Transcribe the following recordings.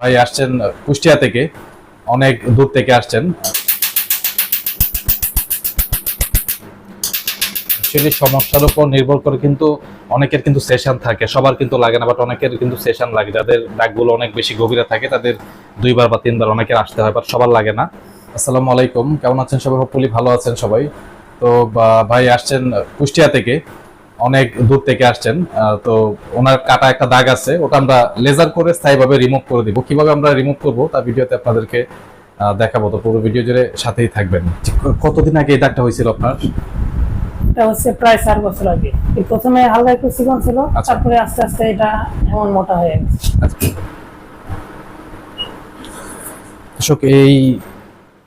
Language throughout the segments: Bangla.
ভাই আসছেন কুষ্টিয়া থেকে, অনেক দূর থেকে আসছেন। সমস্যার উপর নির্ভর করে কিন্তু অনেকের কিন্তু সেশন থাকে, সবার কিন্তু লাগে না বাট অনেকের কিন্তু সেশন লাগে। যাদের দাগগুলো অনেক বেশি গভীরে থাকে, তাদের দুইবার বা তিনবার অনেকের আসতে হয় বাট সবার লাগে না। আসসালামু আলাইকুম, কেমন আছেন সবাই? হপফুলি ভালো আছেন সবাই। তো ভাই আসছেন কুষ্টিয়া থেকে অনেক দূর থেকে আসছেন তো ওনার কাটা একটা দাগ আছে ওটা আমরা লেজার করে স্থায়ীভাবে রিমুভ করে দিব। কীভাবে আমরা রিমুভ করব তার ভিডিওতে আপনাদেরকে দেখাবো। তো পুরো ভিডিও জুড়ে সাথেই থাকবেন। কতদিন আগে এই দাগটা হয়েছিল আপনার? এটা হচ্ছে প্রায় চার বছর আগে। প্রথমে হালকা একটু চিকন ছিল আচ্ছা। তারপরে আস্তে আস্তে এটা এমন মোটা হয়ে গেছে। আচ্ছা। এই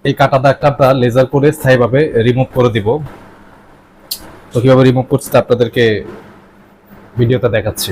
এই কাটা দাগটা আমরা লেজার করে স্থায়ীভাবে রিমুভ করে দিব। তো কীভাবে রিমুভ করছি তা আপনাদেরকে ভিডিওটা দেখাচ্ছি।